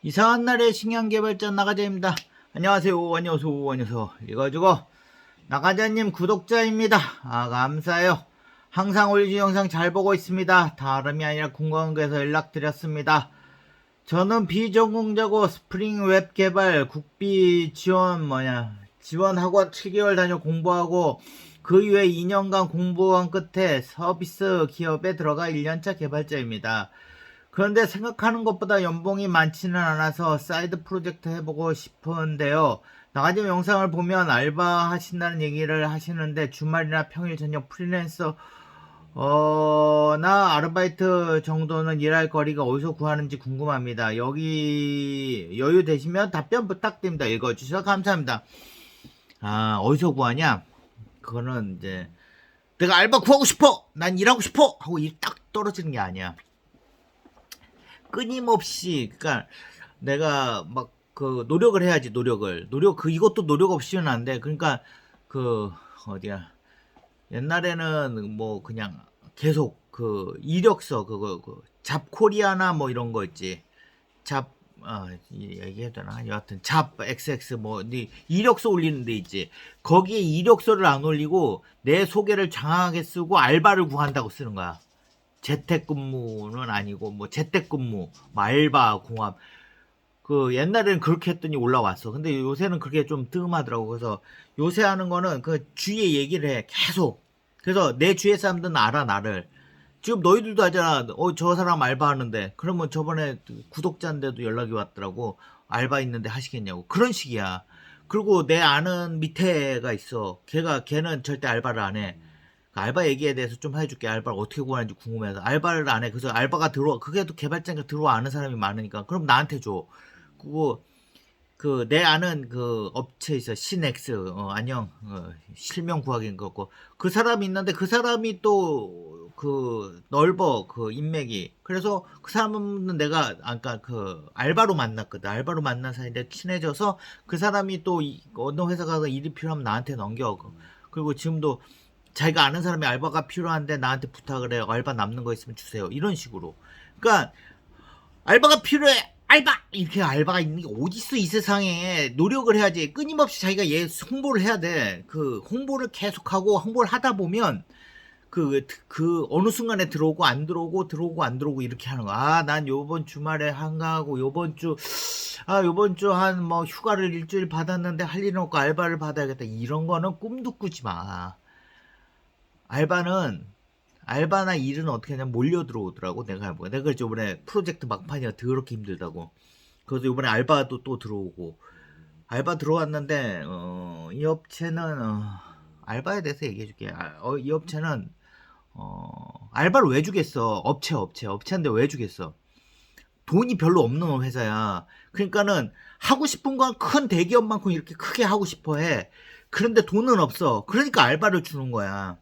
이상한 날의 신형 개발자 나가자입니다. 안녕하세요. 안녕하세요. 안녕하세요. 이거지고 나가자님 구독자입니다. 아 감사해요. 항상 올리지 영상 잘 보고 있습니다. 다름이 아니라 거에서 연락드렸습니다. 저는 비전공자고 스프링 웹 개발 국비 지원 뭐냐 지원 학원 7개월 다녀 공부하고 그 이후에 2년간 공부한 끝에 서비스 기업에 들어가 1년차 개발자입니다. 그런데 생각하는 것보다 연봉이 많지는 않아서 사이드 프로젝트 해보고 싶은데요. 나가지 영상을 보면 알바 하신다는 얘기를 하시는데 주말이나 평일 저녁 프리랜서 어, 나 아르바이트 정도는 일할 거리가 어디서 구하는지 궁금합니다. 여기 여유 되시면 답변 부탁드립니다. 읽어주셔서 감사합니다. 아, 어디서 구하냐? 그거는 이제 내가 알바 구하고 싶어! 난 일하고 싶어! 하고 일 딱 떨어지는 게 아니야. 끊임없이, 그니까 내가 막 그 노력을 해야지, 노력을. 노력, 그 이것도 노력 없이는 안 돼. 그러니까 그, 어디야. 옛날에는 뭐 그냥 계속 그 이력서 그거 그 잡코리아나 뭐 이런 거 있지 잡 아, 얘기해야 되나? 여하튼 잡 XX 뭐 네, 이력서 올리는 데 있지. 거기에 이력서를 안 올리고 내 소개를 장황하게 쓰고 알바를 구한다고 쓰는 거야. 재택근무는 아니고 뭐 재택근무, 뭐 알바, 공합. 그 옛날에는 그렇게 했더니 올라왔어. 근데 요새는 그게 좀 뜸하더라고. 그래서 요새 하는 거는 그 주위에 얘기를 해. 계속. 그래서 내 주위의 사람들은 알아 나를. 지금 너희들도 하잖아. 어, 저 사람 알바하는데. 그러면 저번에 구독자인데도 연락이 왔더라고. 알바 있는데 하시겠냐고. 그런 식이야. 그리고 내 아는 밑에가 있어. 걔가, 걔는 절대 알바를 안 해. 그 알바 얘기에 대해서 좀 해줄게. 알바를 어떻게 구하는지 궁금해서. 알바를 안 해. 그래서 알바가 들어와. 그게 또 개발자니까 들어와 아는 사람이 많으니까. 그럼 나한테 줘. 그거, 그, 내 아는 그 업체 있어. 신엑스. 어, 안녕. 어, 실명 구하기인 거고. 그 사람이 있는데 그 사람이 또 그 넓어 그 인맥이 그래서 그 사람은 내가 아까 그 알바로 만났거든 알바로 만난 사이인데 친해져서 그 사람이 또 이- 어느 회사 가서 일이 필요하면 나한테 넘겨 그리고 지금도 자기가 아는 사람이 알바가 필요한데 나한테 부탁을 해요. 알바 남는 거 있으면 주세요. 이런 식으로. 그러니까 알바가 필요해. 알바! 이렇게 알바가 있는 게 어딨어 이 세상에. 노력을 해야지. 끊임없이 자기가 얘 홍보를 해야 돼 그 홍보를 계속하고 홍보를 하다 보면 그, 그, 어느 순간에 들어오고 안 들어오고 들어오고 안 들어오고 이렇게 하는 거야. 아, 난 요번 주말에 한가하고 요번 주, 아, 요번 주 한 뭐 휴가를 일주일 받았는데 할일 없고 알바를 받아야겠다. 이런 거는 꿈도 꾸지 마. 알바는, 알바나 일은 어떻게 하냐면 몰려 들어오더라고. 내가 해보고. 내가 저번에 프로젝트 막판이라 더럽게 힘들다고. 그래서 요번에 알바도 또 들어오고. 알바 들어왔는데, 어, 이 업체는, 어, 알바에 대해서 얘기해 줄게. 아, 어, 이 업체는 어, 알바를 왜 주겠어? 업체, 업체, 업체인데 왜 주겠어? 돈이 별로 없는 회사야. 그러니까는 하고 싶은 건 큰 대기업만큼 이렇게 크게 하고 싶어 해. 그런데 돈은 없어. 그러니까 알바를 주는 거야.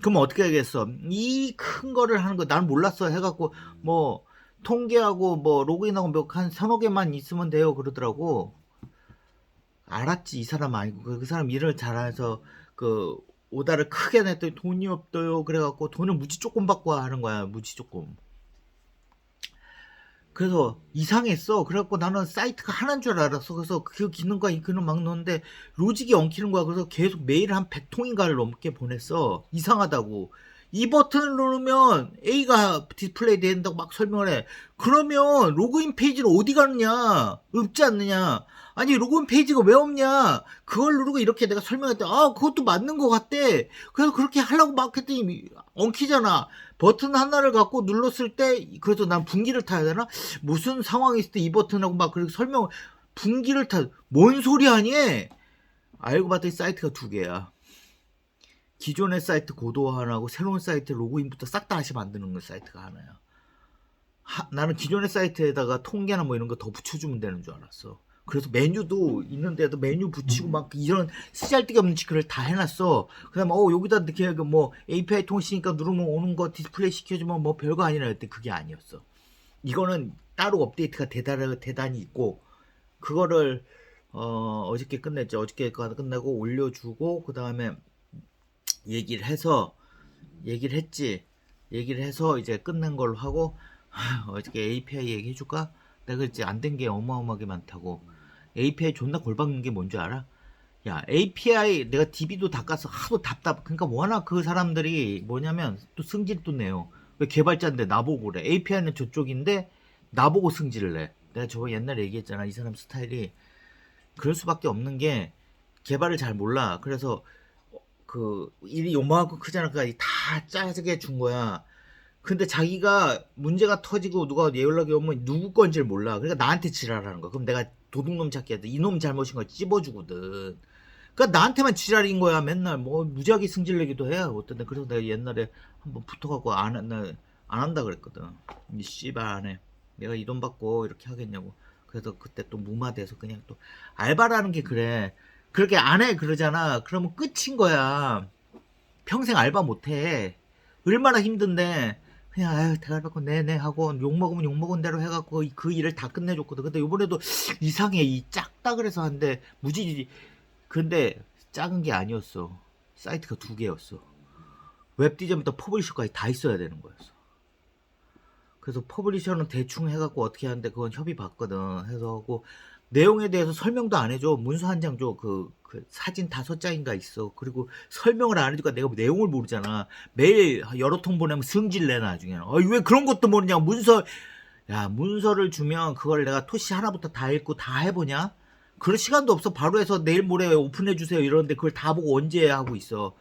그럼 어떻게 하겠어? 이 큰 거를 하는 거 난 몰랐어 해갖고 뭐 통계하고 뭐 로그인하고 몇한 서너 개만 있으면 돼요 그러더라고. 알았지 이 사람 아니고 그, 그 사람 일을 잘해서 그 오다를 크게 냈더니 돈이 없어요. 그래갖고 돈을 무지 조금 받고 하는 거야. 무지 조금. 그래서 이상했어. 그래갖고 나는 사이트가 하나인 줄 알았어. 그래서 그 기능과 이 기능 막 넣는데 로직이 엉키는 거야. 그래서 계속 메일 한 100통인가를 넘게 보냈어. 이상하다고. 이 버튼을 누르면 A가 디스플레이 된다고 막 설명을 해. 그러면 로그인 페이지는 어디 가느냐? 없지 않느냐? 아니 로그인 페이지가 왜 없냐? 그걸 누르고 이렇게 내가 설명했더니 아 그것도 맞는 것 같대. 그래서 그렇게 하려고 막 했더니 엉키잖아. 버튼 하나를 갖고 눌렀을 때 그래서 난 분기를 타야 되나? 무슨 상황이 있을 때 이 버튼하고 막 그렇게 설명 분기를 타. 뭔 소리 하니? 알고 봤더니 사이트가 두 개야. 기존의 사이트 고도화 하나고 새로운 사이트 로그인부터 싹 다 다시 만드는 거 사이트가 하나야. 하- 나는 기존의 사이트에다가 통계나 뭐 이런 거 더 붙여주면 되는 줄 알았어. 그래서 메뉴도 있는데도 메뉴 붙이고 막 이런 쓰잘데기 없는 짓을 다 해놨어. 그 다음에 어 여기다 이렇게 뭐 API 통신이니까 누르면 오는 거 디스플레이 시켜주면 뭐 별거 아니라 했더니 그게 아니었어. 이거는 따로 업데이트가 대단, 대단히 있고 그거를 어, 어저께 끝냈죠. 어저께 끝내고 올려주고 그 다음에 얘기를 해서 얘기를 했지. 얘기를 해서 이제 끝낸 걸로 하고 하, 어저께 API 얘기해줄까? 내가 그랬지 안 된 게 어마어마하게 많다고. API 존나 골박는 게 뭔 줄 알아? 야 API 내가 DB도 다 깠어 하도 답답. 그러니까 워낙 그 사람들이 뭐냐면 또 승질도 내요. 왜 개발자인데 나보고 그래? API는 저쪽인데 나보고 승질을 내. 내가 저거 옛날에 얘기했잖아. 이 사람 스타일이 그럴 수밖에 없는 게 개발을 잘 몰라. 그래서 그 일이 요만큼 크잖아. 그러니까 다 짜게 준 거야. 근데 자기가 문제가 터지고 누가 내 연락이 오면 누구 건지를 몰라. 그러니까 나한테 지랄하는 거야. 그럼 내가 도둑놈 찾기 해도 이놈 잘못인 걸 찝어주거든. 그러니까 나한테만 지랄인 거야. 맨날 뭐 무지하게 승질내기도 해. 어떤 데 그래서 내가 옛날에 한번 붙어갖고 안, 안 한다 그랬거든. 이 씨발 안 해. 내가 이 돈 받고 이렇게 하겠냐고. 그래서 그때 또 무마돼서 그냥 또 알바라는 게 그래. 그렇게 안 해 그러잖아. 그러면 끝인 거야. 평생 알바 못 해. 얼마나 힘든데 그냥 아유 대가리 받고 네네 하고 욕 먹으면 욕 먹은 대로 해갖고 이- 그 일을 다 끝내줬거든. 근데 이번에도 이상해 이 작다 그래서 한데 무지 근데 작은 게 아니었어. 사이트가 두 개였어. 웹 디자인부터 퍼블리셔까지 다 있어야 되는 거였어. 그래서 퍼블리셔는 대충 해갖고 어떻게 하는데 그건 협의 받거든. 해서 하고 내용에 대해서 설명도 안 해줘. 문서 한 장 줘. 그, 그 사진 다섯 장인가 있어. 그리고 설명을 안 해주니까 내가 내용을 모르잖아. 매일 여러 통 보내면 승질내 나중에는. 어, 왜 그런 것도 모르냐. 문서 야 문서를 주면 그걸 내가 토시 하나부터 다 읽고 다 해보냐? 그럴 시간도 없어. 바로 해서 내일 모레 오픈해 주세요. 이러는데 그걸 다 보고 언제 하고 있어.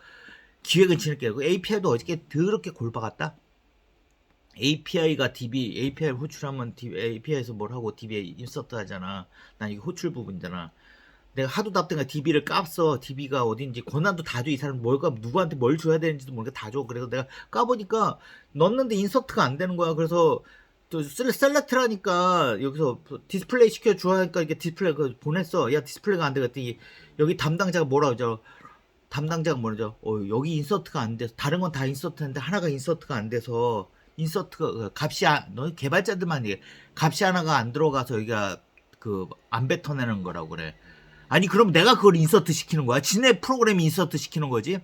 기획은 지낼게. 그 API도 어저께 더럽게 골박았다. API가 DB, API 호출하면 DB, API에서 뭘 하고 DB에 인서트 하잖아. 난 이게 호출 부분이잖아. 내가 하도 답답해 DB를 깠어. DB가 어딘지 권한도 다 줘. 이 사람 뭘까 누구한테 뭘 줘야 되는지도 모르니까 다 줘. 그래서 내가 까보니까 넣었는데 인서트가 안 되는 거야. 그래서 또 셀- 셀렉트라니까 여기서 디스플레이 시켜 주하니까 이게 디스플레이 그 보냈어. 야 디스플레이가 안 되겠더니 여기 담당자가 뭐라 그러죠? 담당자가 뭐라죠? 어, 여기 인서트가 안 돼서 다른 건 다 인서트인데 하나가 인서트가 안 돼서 인서트가 그 값이 아, 너 개발자들만 이게 값이 하나가 안 들어가서 여기가 그 안 뱉어내는 거라고 그래. 아니 그럼 내가 그걸 인서트 시키는 거야? 지네 프로그램이 인서트 시키는 거지?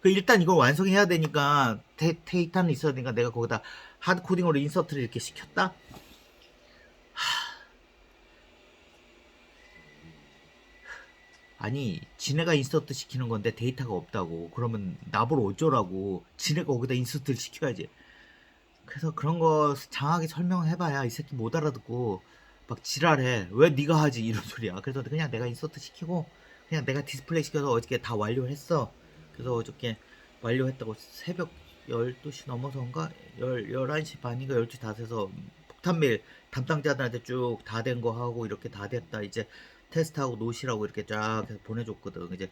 그 일단 이걸 완성해야 되니까 데, 데이터는 있어야 되니까 내가 거기다 하드 코딩으로 인서트를 이렇게 시켰다. 아니 지네가 인서트 시키는 건데 데이터가 없다고 그러면 나보러 어쩌라고 지네가 거기다 인서트를 시켜야지 그래서 그런 거 장하게 설명해봐야 이 새끼 못 알아듣고 막 지랄해. 왜 네가 하지? 이런 소리야. 그래서 그냥 내가 인서트 시키고 그냥 내가 디스플레이 시켜서 어저께 다 완료했어. 그래서 어저께 완료했다고 새벽 12시 넘어서인가? 10, 11시 반인가 12시 다 돼서 폭탄 메일 담당자들한테 쭉 다 된 거 하고 이렇게 다 됐다. 이제 테스트하고 노시라고 이렇게 쫙 해서 보내줬거든. 이제 하,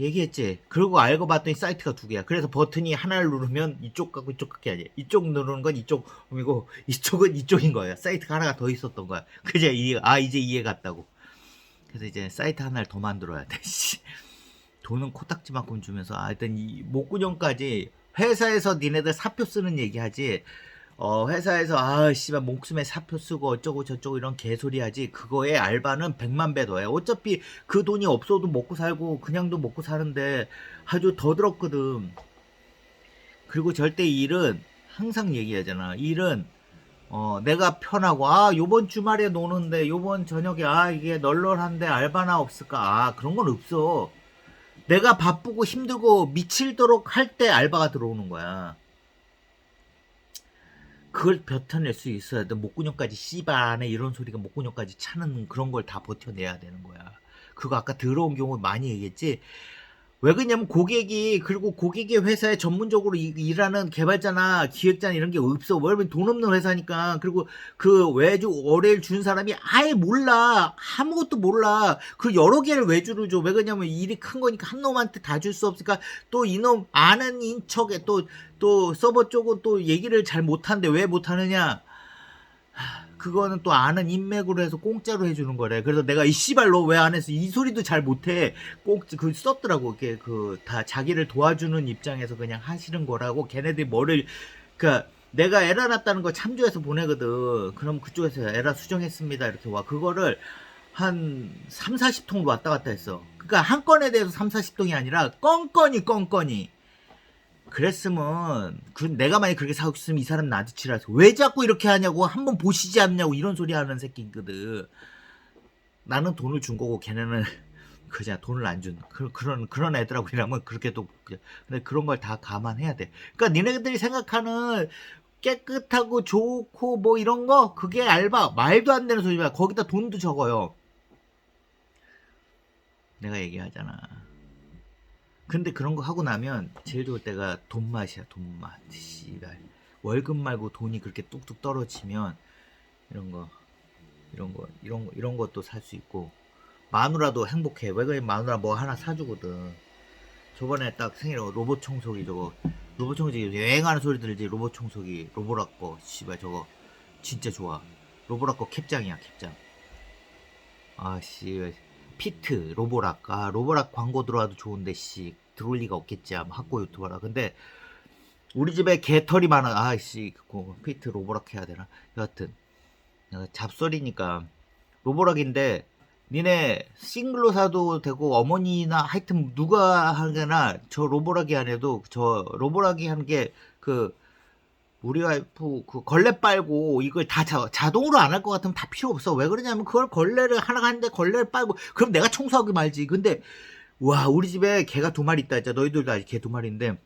얘기했지. 그러고 알고 봤더니 사이트가 두 개야. 그래서 버튼이 하나를 누르면 이쪽 갖고 이쪽 갖게 하지. 이쪽 누르는 건 이쪽이고 이쪽은 이쪽인 거야. 사이트가 하나가 더 있었던 거야. 그제 이해 아 이제 이해 갔다고. 그래서 이제 사이트 하나를 더 만들어야 돼. 씨. 돈은 코딱지만큼 주면서 아, 하여튼 이 목구녕까지 회사에서 니네들 사표 쓰는 얘기하지. 어, 회사에서, 아, 씨발, 목숨에 사표 쓰고 어쩌고 저쩌고 이런 개소리 하지. 그거에 알바는 100만 배 더해. 어차피 그 돈이 없어도 먹고 살고, 그냥도 먹고 사는데 아주 더 들었거든. 그리고 절대 이 일은 항상 얘기하잖아. 이 일은, 어, 내가 편하고, 아, 요번 주말에 노는데, 요번 저녁에, 아, 이게 널널한데 알바나 없을까? 아, 그런 건 없어. 내가 바쁘고 힘들고 미칠도록 할 때 알바가 들어오는 거야. 그걸 버텨낼 수 있어야 돼. 목구녕까지 씨발하네 이런 소리가 목구녕까지 차는 그런 걸 다 버텨내야 되는 거야. 그거 아까 들어온 경우 많이 얘기했지. 왜 그러냐면 고객이 그리고 고객의 회사에 전문적으로 이- 일하는 개발자나 기획자나 이런 게 없어. 왜냐면 돈 없는 회사니까. 그리고 그 외주 월요일 준 사람이 아예 몰라. 아무것도 몰라. 그 여러 개를 외주를 줘. 왜 그러냐면 일이 큰 거니까 한 놈한테 다 줄 수 없으니까 또 이놈 아는 인척에 또 또 서버 쪽은 또 얘기를 잘 못하는데 왜 못하느냐? 하, 그거는 또 아는 인맥으로 해서 공짜로 해주는 거래. 그래서 내가 이 씨발로 왜안 했어? 이 소리도 잘 못해. 꼭 그 썼더라고. 이게 그 다 자기를 도와주는 입장에서 그냥 하시는 거라고. 걔네들이 뭐를 그니까 내가 에러 났다는 거 참조해서 보내거든. 그럼 그쪽에서 에러 수정했습니다. 이렇게 와. 그거를 한 3, 40통으로 왔다 갔다 했어. 그러니까 한 건에 대해서 3, 40통이 아니라 건건이 건건이 그랬으면 그 내가 만약 그렇게 사고 있으면 이 사람 나한테 치라서 왜 자꾸 이렇게 하냐고 한번 보시지 않냐고 이런 소리 하는 새끼거든. 나는 돈을 준 거고 걔네는 그냥 돈을 안 준. 그, 그런 그런 애들하고 일하면 그렇게 또 그냥- 근데 그런 걸 다 감안해야 돼. 그러니까 니네들이 생각하는 깨끗하고 좋고 뭐 이런 거 그게 알바 말도 안 되는 소리야. 거기다 돈도 적어요. 내가 얘기하잖아. 근데 그런 거 하고 나면 제일 좋을 때가 돈맛이야 돈맛. 씨발. 월급 말고 돈이 그렇게 뚝뚝 떨어지면 이런 거 이런 거 이런 거 이런 것도 살 수 있고. 마누라도 행복해. 왜 그래? 마누라 뭐 하나 사주거든. 저번에 딱 생일 로봇 청소기 저거. 로봇 청소기 여행하는 소리 들지? 로봇 청소기. 로보락 거 씨발 저거. 진짜 좋아. 로보락 거 캡장이야 캡장. 아씨 피트 로보락 아 로보락 광고 들어와도 좋은데 씨 들어올 리가 없겠지. 아마 학고 유튜버라. 근데 우리 집에 개털이 많아. 아씨 그 피트 로보락 해야 되나? 여하튼. 잡소리니까. 로보락인데 니네 싱글로 사도 되고 어머니나 하여튼 누가 하거나 저 로보락이 안 해도 저 로보락이 하는 게그 우리 와이프 그 걸레 빨고 이걸 다 자, 자동으로 안 할 것 같으면 다 필요 없어. 왜 그러냐면 그걸 걸레를 하나 하는데 걸레를 빨고 그럼 내가 청소하기 말지. 근데 와 우리 집에 개가 두 마리 있다 했잖아. 너희들도 아직 개 두 마리인데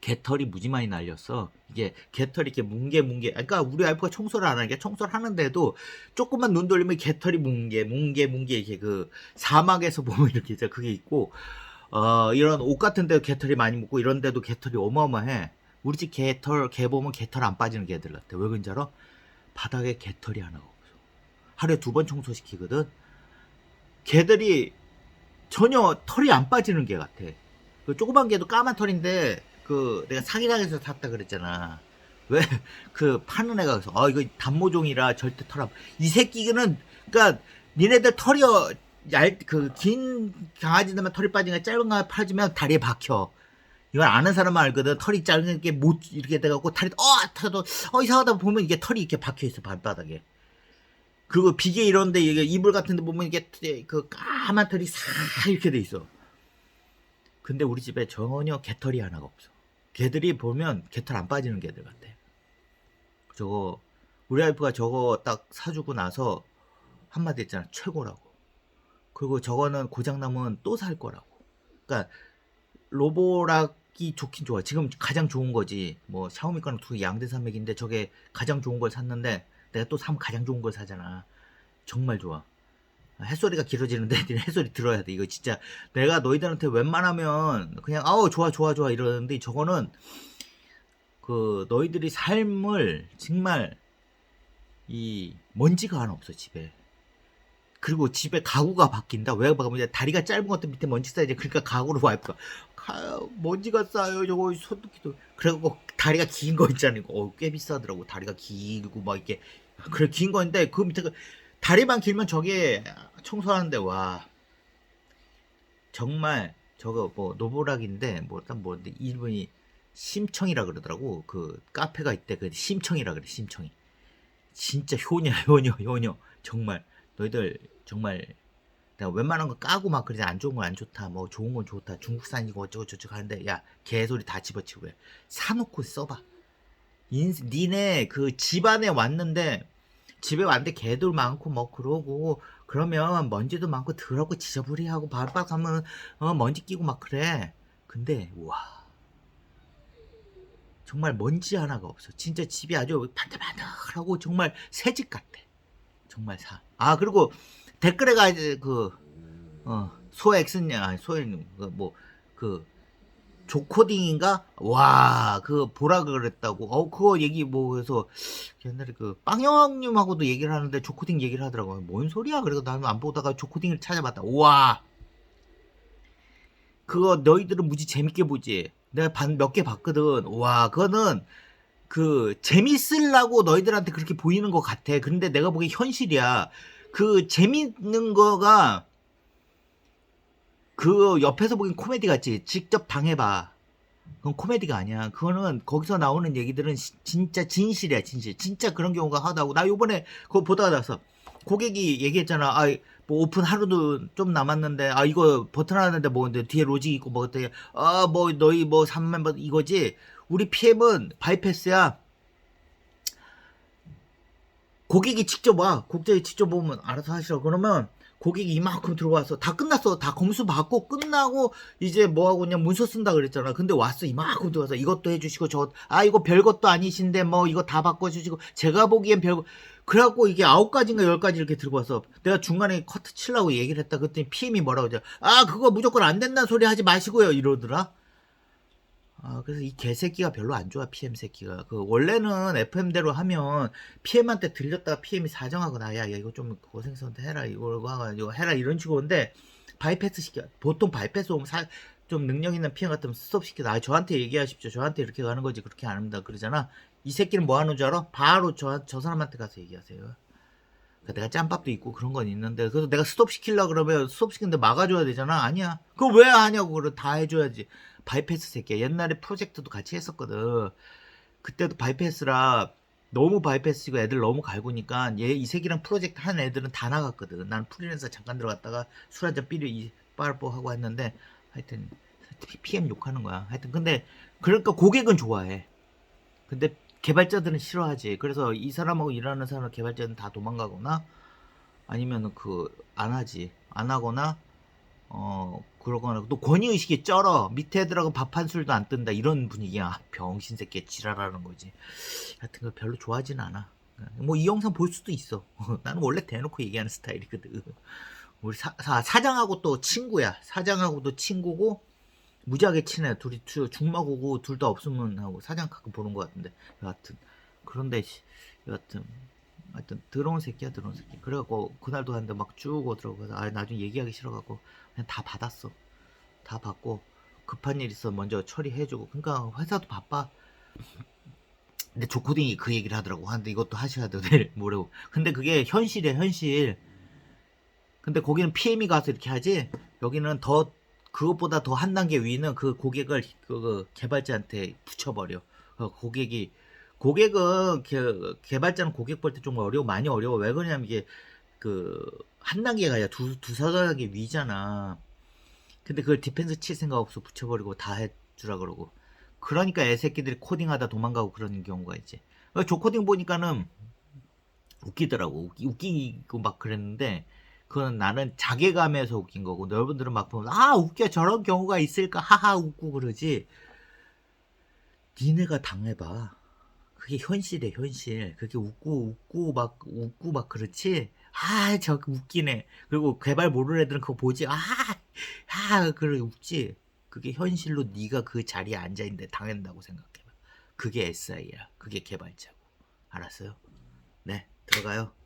개털이 무지 많이 날렸어. 이게 개털이 이렇게 뭉게 뭉게. 그러니까 우리 와이프가 청소를 안 하니까 청소를 하는데도 조금만 눈 돌리면 개털이 뭉게 뭉게 뭉게 이렇게 그 사막에서 보면 이렇게 있잖아. 그게 있고 어 이런 옷 같은 데도 개털이 많이 묻고 이런 데도 개털이 어마어마해. 우리 집 개털 개 보면 개털 안 빠지는 개들 같아. 왜 그런지 알아? 바닥에 개털이 하나가 없어. 하루에 두 번 청소시키거든. 개들이 전혀 털이 안 빠지는 개 같아. 그 조그만 개도 까만 털인데 그 내가 사기당해서 샀다 그랬잖아. 왜 그 파는 애가 그래서 어 이거 단모종이라 절대 털 안. 이 새끼는 그러니까 니네들 털이 얇 그 긴 강아지들만 털이 빠지니까 짧은 강아지 빠지면 다리에 박혀. 이걸 아는 사람은 알거든. 털이 짧은 게 못 이렇게 돼갖고 다리 어 타도 어 이상하다 보면 이게 털이 이렇게 박혀 있어 발바닥에. 그리고 비계 이런데 이게 이불 같은데 보면 이게 그 까만 털이 싹 이렇게 돼 있어. 근데 우리 집에 전혀 개털이 하나가 없어. 개들이 보면 개털 안 빠지는 개들 같아. 저거 우리 와이프가 저거 딱 사주고 나서 한마디 했잖아 최고라고. 그리고 저거는 고장 나면 또 살 거라고. 그러니까 로보락 이 좋긴 좋아. 지금 가장 좋은 거지. 뭐 샤오미 거는 두 양대 산맥인데 저게 가장 좋은 걸 샀는데 내가 또 사면 가장 좋은 걸 사잖아. 정말 좋아. 햇소리가 길어지는데 니네 햇소리 들어야 돼. 이거 진짜 내가 너희들한테 웬만하면 그냥 아우 좋아 좋아 좋아 이러는데 저거는 그 너희들이 삶을 정말 이 먼지가 하나 없어 집에. 그리고 집에 가구가 바뀐다. 왜 바뀌면 다리가 짧은 것도 밑에 먼지 쌓이지. 그러니까 가구로 와이프가 가, 먼지가 쌓여 저거 손톱기도. 그래갖고 다리가 긴 거 있잖아. 이거 어, 꽤 비싸더라고. 다리가 길고 막 이렇게 그래 긴 건데 그 밑에 그 다리만 길면 저게 청소하는데 와 정말 저거 뭐 노보락인데 뭐일단 뭐인데 이름이 심청이라 그러더라고 그 카페가 있대 그 심청이라 그래 심청이 진짜 효녀야 효녀 효녀 정말 너희들 정말 내가 웬만한 거 까고 막 그러지 안 좋은 건 안 좋다 뭐 좋은 건 좋다 중국산이고 어쩌고 저쩌고 하는데 야 개소리 다 집어치고 해 사놓고 써봐. 인, 니네 그 집안에 왔는데 집에 왔는데 개들 많고 뭐 그러고 그러면 먼지도 많고 더럽고 지저분해하고 바삭하면 어, 먼지 끼고 막 그래. 근데 와. 정말 먼지 하나가 없어. 진짜 집이 아주 반들반들하고 정말 새집 같아 정말 사. 아 그리고 댓글에 가 그, 어, 소엑스냐, 소엑, 그, 뭐, 그, 조코딩인가? 와, 그, 보라 그랬다고. 어, 그거 얘기 뭐, 그래서, 옛날에 그, 빵영님하고도 얘기를 하는데, 조코딩 얘기를 하더라고요. 뭔 소리야? 그래서 나는 안 보다가 조코딩을 찾아봤다. 우와! 그거 너희들은 무지 재밌게 보지? 내가 반몇개 봤거든. 와, 그거는, 그 재밌으려고 너희들한테 그렇게 보이는 것 같아. 근데 내가 보기엔 현실이야. 그 재밌는 거가 그 옆에서 보기엔 코미디 같지. 직접 당해봐. 그건 코미디가 아니야. 그거는 거기서 나오는 얘기들은 시- 진짜 진실이야, 진실. 진짜 그런 경우가 하다고. 나 요번에 그거 보다가 나서 고객이 얘기했잖아. 아, 뭐 오픈 하루도 좀 남았는데 아 이거 버튼 하는데 뭐 근데 뒤에 로직 있고 뭐 어떻게 아뭐 너희 뭐 3멤버 이거지. 우리 PM은 바이패스야. 고객이 직접 와. 국장이 직접 보면 알아서 하시라. 그러면 고객이 이만큼 들어와서 다 끝났어. 다 검수 받고 끝나고 이제 뭐 하고 그냥 문서 쓴다 그랬잖아. 근데 왔어. 이만큼 들어와서 이것도 해주시고 저 아 이거 별것도 아니신데 뭐 이거 다 바꿔주시고 제가 보기엔 별거 그래갖고 이게 아홉 가지인가 열 가지 이렇게 들고 와서 내가 중간에 커트 치려고 얘기를 했다. 그랬더니 PM이 뭐라고 하죠? 아 그거 무조건 안 된다는 소리 하지 마시고요. 이러더라. 아, 그래서 이 개새끼가 별로 안 좋아, PM 새끼가. 그, 원래는 FM대로 하면, PM한테 들렸다가 PM이 사정하거나, 야, 야, 이거 좀 고생스러운데 해라, 이거 하고, 이거 해라, 이런 식으로인데, 바이패스 시켜. 보통 바이패스 오면 사, 좀 능력 있는 PM 같으면 스톱 시켜. 아, 저한테 얘기하십시오. 저한테 이렇게 가는 거지. 그렇게 안 합니다. 그러잖아. 이 새끼는 뭐 하는 줄 알아? 바로 저, 저 사람한테 가서 얘기하세요. 그러니까 내가 짬밥도 있고 그런 건 있는데 그래서 내가 스톱 시키려 그러면 스톱 시키는데 막아줘야 되잖아. 아니야. 그거 왜 하냐고 그래. 다 해줘야지. 바이패스 새끼야. 옛날에 프로젝트도 같이 했었거든. 그때도 바이패스라 너무 바이패스고 애들 너무 갈구니까 얘 이 새끼랑 프로젝트 한 애들은 다 나갔거든. 난 프리랜서 잠깐 들어갔다가 술 한잔 삐리 빨뽀 하고 했는데 하여튼 PM 욕하는 거야. 하여튼 근데 그러니까 고객은 좋아해. 근데 개발자들은 싫어하지. 그래서 이 사람하고 일하는 사람 개발자는 다 도망가거나 아니면 그 안 하지. 안 하거나 어 그러거나 또 권위 의식이 쩔어. 밑에 애들하고 밥 한 술도 안 뜬다. 이런 분위기야. 병신 새끼 지랄하는 거지. 하여튼 그 별로 좋아하진 않아. 뭐 이 영상 볼 수도 있어. 나는 원래 대놓고 얘기하는 스타일이거든. 우리 사, 사, 사장하고 또 친구야. 사장하고도 친구고 무지하게 친해. 둘이 주- 중마고고 둘 다 없으면 하고 사장 가끔 보는 것 같은데 여하튼 그런데 씨, 여하튼 하여튼 들어온 새끼야 들어온 새끼. 그래갖고 그날도 하는데 막 쭉 오더라고. 그래서 아 나중에 얘기하기 싫어갖고 그냥 다 받았어. 다 받고 급한 일 있어 먼저 처리해주고. 그러니까 회사도 바빠. 근데 조코딩이 그 얘기를 하더라고. 하는데 이것도 하셔야 돼. 내일 모레고. 근데 그게 현실이야 현실. 근데 거기는 PM이 가서 이렇게 하지. 여기는 더 그것보다 더 한 단계 위는 그 고객을 그, 그 개발자한테 붙여버려. 그 고객이 고객은 개, 개발자는 고객 볼 때 좀 어려워 많이 어려워. 왜 그러냐면 이게 그 한 단계가 아니라 두 두세 단계 위잖아. 근데 그걸 디펜스 칠 생각 없어 붙여버리고 다 해주라 그러고. 그러니까 애새끼들이 코딩하다 도망가고 그런 경우가 있지. 어, 조코딩 보니까는 웃기더라고. 웃기, 웃기고 막 그랬는데, 그건 나는 자괴감에서 웃긴 거고, 여러분들은 막 보면, 아, 웃겨. 저런 경우가 있을까? 하하, 웃고 그러지. 니네가 당해봐. 그게 현실이야, 현실. 그게 웃고, 웃고, 막, 웃고, 막 그렇지. 아, 저 웃기네. 그리고 개발 모르는 애들은 그거 보지. 아, 아, 그래, 웃지. 그게 현실로 네가 그 자리에 앉아 있는데 당한다고 생각해봐. 그게 SI야. 그게 개발자고. 알았어요? 네, 들어가요.